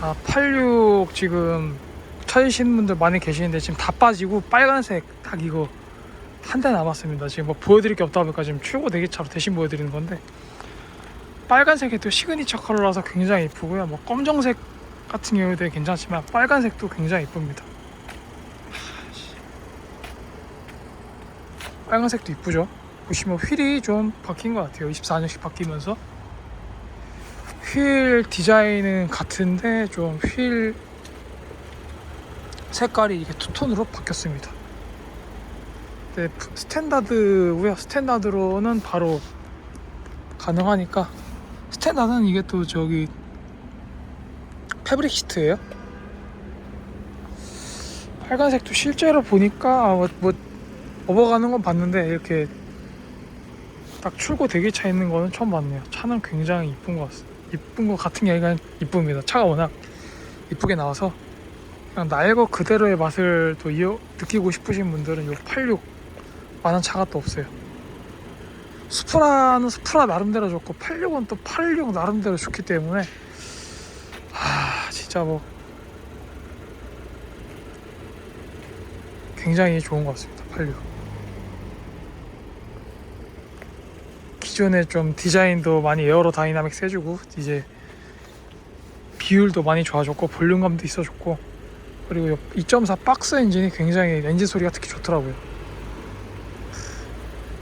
아, 86 지금 찾으시는 분들 많이 계시는데 지금 다 빠지고 빨간색 딱 이거 한 대 남았습니다. 지금 뭐 보여드릴 게 없다 보니까 지금 출고 대기차로 대신 보여드리는 건데 빨간색이 또 시그니처 컬러라서 굉장히 이쁘고요. 뭐 검정색 같은 경우도 괜찮지만 빨간색도 굉장히 이쁩니다. 빨간색도 이쁘죠. 보시면 휠이 좀 바뀐 것 같아요. 24년씩 바뀌면서 휠 디자인은 같은데 좀 휠 색깔이 이게 투톤으로 바뀌었습니다. 네, 스탠다드고요. 스탠다드로는 바로 가능하니까 스탠다드는 이게 또 저기 패브릭 시트예요. 빨간색도 실제로 보니까 뭐, 뭐 업어가는 건 봤는데 이렇게 딱 출고 대기차 있는 거는 처음 봤네요. 차는 굉장히 이쁜 것 같습니다. 이쁜 것 같은 게 아니라 이쁩니다. 차가 워낙 이쁘게 나와서 그냥 것 그대로의 맛을 또 이어, 느끼고 싶으신 분들은 이 86 많은 차가 또 없어요. 수프라는 수프라 나름대로 좋고 86은 또 86 나름대로 좋기 때문에 아 진짜 뭐 굉장히 좋은 것 같습니다. 86. 기존에 좀 디자인도 많이 에어로 다이나믹스 해주고 이제 비율도 많이 좋아졌고 볼륨감도 있어졌고 그리고 2.4 박스 엔진이 굉장히 엔진 소리가 특히 좋더라고요.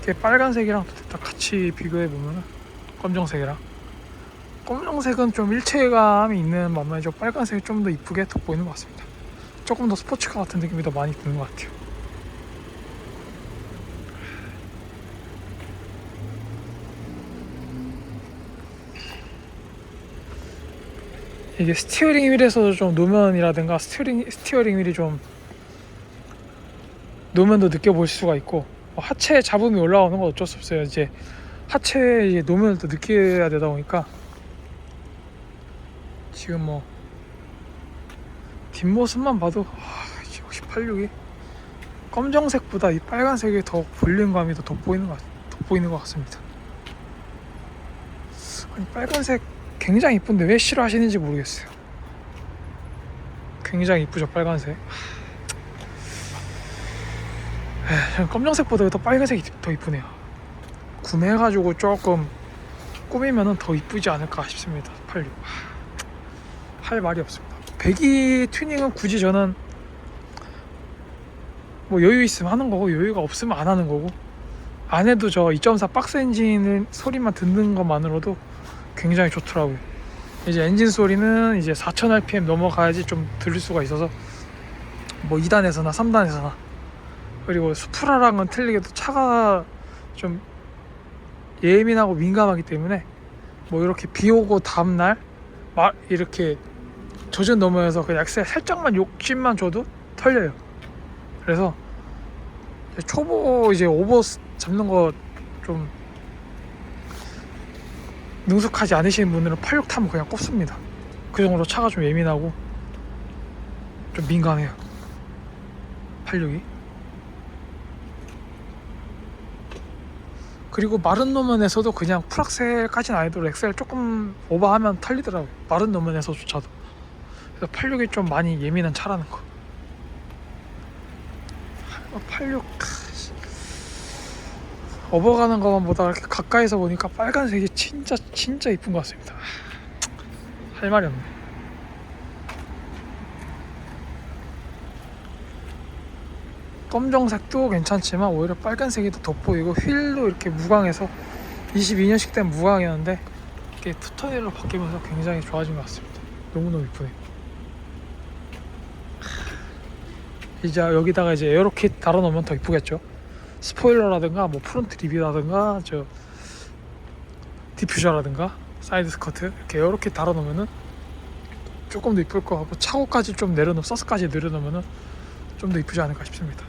이게 빨간색이랑 딱 같이 비교해 보면은 검정색이랑 검정색은 좀 일체감이 있는 반면에 빨간색이 좀 더 이쁘게 돋보이는 것 같습니다. 조금 더 스포츠카 같은 느낌이 더 많이 드는 것 같아요. 이게 스티어링 휠에서도 좀 노면이라든가 스티어링 스티어링 휠이 좀 노면도 느껴볼 수가 있고 뭐 하체 잡음이 올라오는 건 어쩔 수 없어요. 이제 하체 이제 노면을 또 느껴야 되다 보니까 지금 뭐 뒷모습만 봐도 아, 역시 86이 검정색보다 이 빨간색이 더 볼륨감이 더 돋보이는 것 같- 돋보이는 것 같습니다. 아니 빨간색 굉장히 이쁜데 왜 싫어하시는지 모르겠어요. 굉장히 이쁘죠 빨간색. 저는 검정색보다 더 빨간색이 더 이쁘네요. 구매해가지고 조금 꾸미면은 더 이쁘지 않을까 싶습니다. 86. 할 말이 없습니다. 배기 튜닝은 굳이 저는 뭐 여유 있으면 하는 거고 여유가 없으면 안 하는 거고 안 해도 저 2.4 박스 엔진을 소리만 듣는 것만으로도 굉장히 좋더라고요. 이제 엔진 소리는 이제 4000 rpm 넘어가야지 좀 들릴 수가 있어서 뭐 2단에서나 3단에서나 그리고 수프라랑은 틀리게도 차가 좀 예민하고 민감하기 때문에 뭐 이렇게 비 오고 다음날 막 이렇게 젖은 넘어에서 그 약세 살짝만 욕심만 줘도 털려요. 그래서 초보 이제 오버 잡는 거 좀 능숙하지 않으신 분들은 86 타면 그냥 꼽습니다. 그 정도로 차가 좀 예민하고 좀 민감해요. 86이. 그리고 마른 노면에서도 그냥 풀악셀까지는 아니더라도 엑셀 조금 오버하면 털리더라고요. 마른 노면에서조차도. 그래서 86이 좀 많이 예민한 차라는 거. 86 업어가는 것만 보다 이렇게 가까이서 보니까 빨간색이 진짜 진짜 이쁜 것 같습니다. 할 말이 없네. 검정색도 괜찮지만 오히려 빨간색이 더 돋보이고 휠도 이렇게 무광해서 22년식 된 무광이었는데 이게 투톤으로 바뀌면서 굉장히 좋아진 것 같습니다. 너무너무 이쁘네요. 이제 여기다가 이제 에어로킷 달아놓으면 더 이쁘겠죠. 스포일러라든가 뭐 프론트 리뷰라든가 저 디퓨저라든가 사이드 스커트 이렇게 에어로킷 달아놓으면은 조금 더 이쁠 것 같고 차고까지 좀 내려놓 서스까지 내려놓으면은 좀 더 이쁘지 않을까 싶습니다.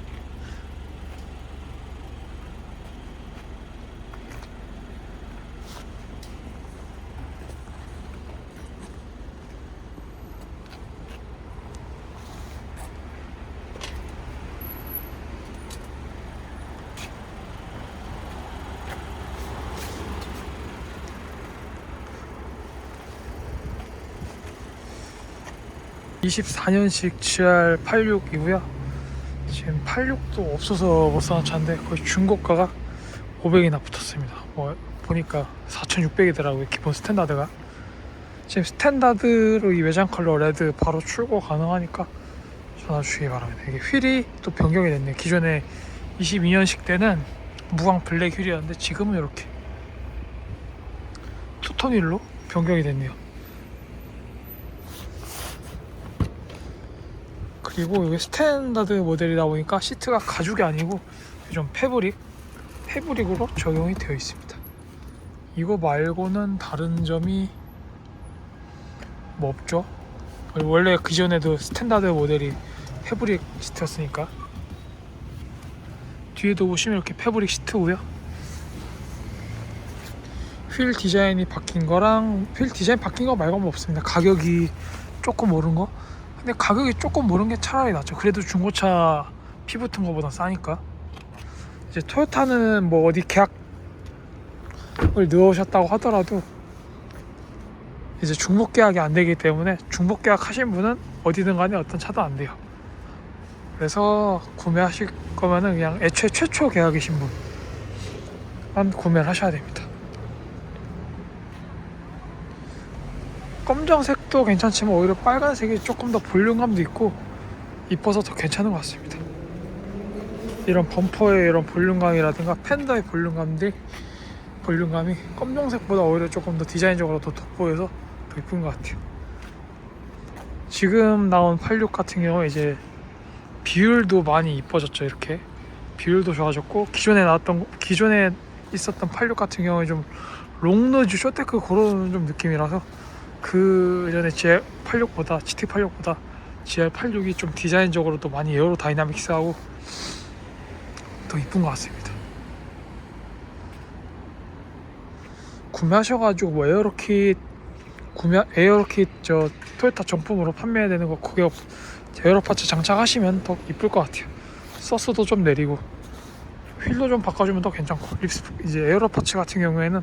24년식 GR86이고요. 지금 86도 없어서 못 사는 차인데 거의 중고가가 500이나 붙었습니다. 뭐 보니까 4,600이더라고요. 기본 스탠다드가. 지금 스탠다드로 이 외장 컬러 레드 바로 출고 가능하니까 전화 주시기 바랍니다. 이게 휠이 또 변경이 됐네요. 기존에 22년식 때는 무광 블랙 휠이었는데 지금은 이렇게 투톤 휠로 변경이 됐네요. 그리고 이게 스탠다드 모델이다 보니까 시트가 가죽이 아니고 좀 패브릭 패브릭으로 적용이 되어 있습니다. 이거 말고는 다른 점이 뭐 없죠? 원래 그 전에도 스탠다드 모델이 패브릭 시트였으니까 뒤에도 보시면 이렇게 패브릭 시트고요. 휠 디자인이 바뀐 거랑 휠 디자인 바뀐 거 말고는 없습니다. 가격이 조금 오른 거. 근데 가격이 조금 오른 게 차라리 낫죠. 그래도 중고차 피 붙은 거보다 싸니까. 이제 토요타는 뭐 어디 계약을 넣으셨다고 하더라도 이제 중복 계약이 안 되기 때문에 중복 계약 하신 분은 어디든 간에 어떤 차도 안 돼요. 그래서 구매하실 거면은 그냥 애초에 최초 계약이신 분만 구매를 하셔야 됩니다. 검정색도 괜찮지만 오히려 빨간색이 조금 더 볼륨감도 있고 이뻐서 더 괜찮은 것 같습니다. 이런 범퍼의 이런 볼륨감이라든가 팬더의 볼륨감들 볼륨감이 검정색보다 오히려 조금 더 디자인적으로 더 돋보여서 더 이쁜 것 같아요. 지금 나온 86 같은 경우 이제 비율도 많이 이뻐졌죠 이렇게 비율도 좋아졌고 기존에 나왔던 기존에 있었던 86 같은 경우에 좀 롱노즈 쇼테크 그런 좀 느낌이라서 그 전에 GR86보다 GT86보다 GR86이 좀 디자인적으로도 많이 에어로 다이나믹스하고 더 이쁜 것 같습니다. 구매하셔가지고 뭐 에어로킷 구매 에어로킷 저 토요타 정품으로 판매해야 되는 거 그게 에어로 파츠 장착하시면 더 이쁠 것 같아요. 서스도 좀 내리고 휠도 좀 바꿔주면 더 괜찮고 립스 이제 에어로 파츠 같은 경우에는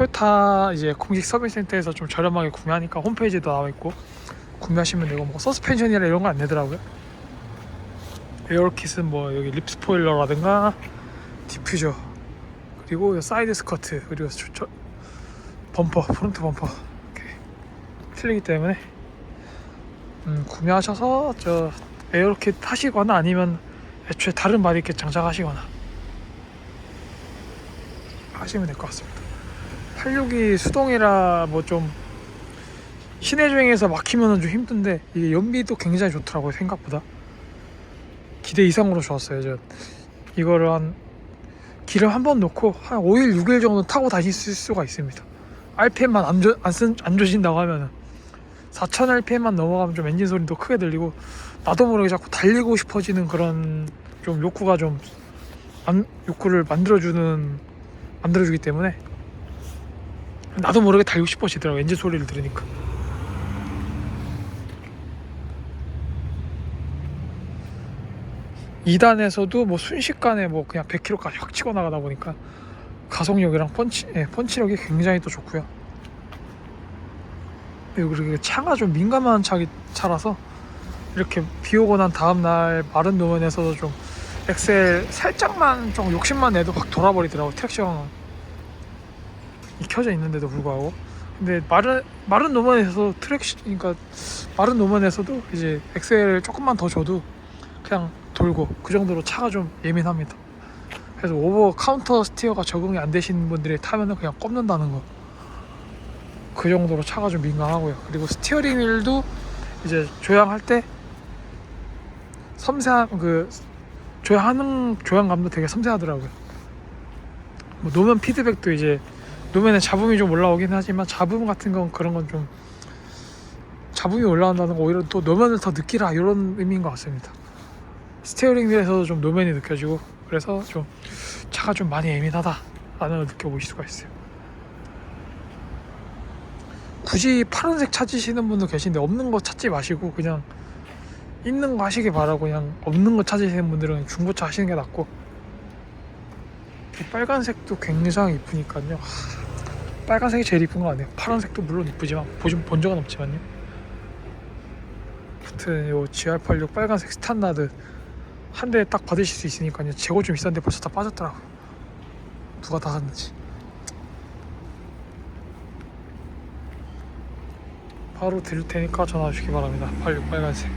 토요타 이제 공식 서비스 센터에서 좀 저렴하게 구매하니까 홈페이지도 나와 있고 구매하시면 되고 뭐 서스펜션이라 이런 거 안 내더라고요. 에어kit은 뭐 여기 립 스포일러라든가 디퓨저 그리고 사이드 스커트 그리고 저, 저 범퍼 프론트 범퍼 이렇게 틀리기 때문에 음, 구매하셔서 저 에어킷 하시거나 아니면 애초에 다른 바디킷 장착하시거나 하시면 될 것 같습니다. 86이 수동이라 뭐 좀 시내 주행에서 막히면 좀 힘든데 이게 연비도 굉장히 좋더라고요 생각보다. 기대 이상으로 좋았어요 저. 이거를 한 기름 한 번 넣고 한 5일 6일 정도 타고 다닐 수가 있습니다. RPM만 안, 조, 안, 쓴, 안 조진다고 하면은. 4000 RPM만 넘어가면 좀 엔진 소리도 크게 들리고 나도 모르게 자꾸 달리고 싶어지는 그런 좀 욕구가 좀 안, 욕구를 만들어주는 만들어주기 때문에 나도 모르게 달리고 싶어지더라고 엔진 소리를 들으니까. 이단에서도뭐 순식간에 뭐 그냥 100km까지 확 치고 나가다 보니까 가속력이랑 펀치, 예, 펀치력이 굉장히 또 좋고요. 그리고 차가 좀 민감한 차기, 차라서 이렇게 비 오고 난 다음날 마른 노면에서도 좀 엑셀 살짝만 좀 욕심만 내도 확 돌아버리더라고 트랙션 이 켜져 있는데도 불구하고 근데 마른 마른 노면에서 트랙션 그러니까 마른 노면에서도 이제 엑셀 조금만 더 줘도 그냥 돌고 그 정도로 차가 좀 예민합니다. 그래서 오버 카운터 스티어가 적응이 안 되신 분들이 타면은 그냥 꼽는다는 거. 그 정도로 차가 좀 민감하고요. 그리고 스티어링 휠도 이제 조향할 때 섬세한 그 조향하는 조향감도 되게 섬세하더라고요. 뭐 노면 피드백도 이제 노면에 잡음이 좀 올라오긴 하지만 잡음 같은 건 그런 건 좀 잡음이 올라온다는 거 오히려 또 노면을 더 느끼라 이런 의미인 것 같습니다. 스티어링 휠에서도 좀 노면이 느껴지고 그래서 좀 차가 좀 많이 예민하다라는 걸 느껴보실 수가 있어요. 굳이 파란색 찾으시는 분도 계신데 없는 거 찾지 마시고 그냥 있는 거 하시길 바라고 그냥 없는 거 찾으시는 분들은 중고차 하시는 게 낫고 이 빨간색도 굉장히 이쁘니까요. 하, 빨간색이 제일 이쁜 거 아니에요? 파란색도 물론 이쁘지만 보신 본 적은 없지만요. 붙은 요 GR86 빨간색 스탄다드 한 대 딱 받으실 수 있으니까요. 재고 좀 비싼데 벌써 다 빠졌더라고. 누가 다 샀는지. 바로 드릴 테니까 전화 주시기 바랍니다. 86 빨간색.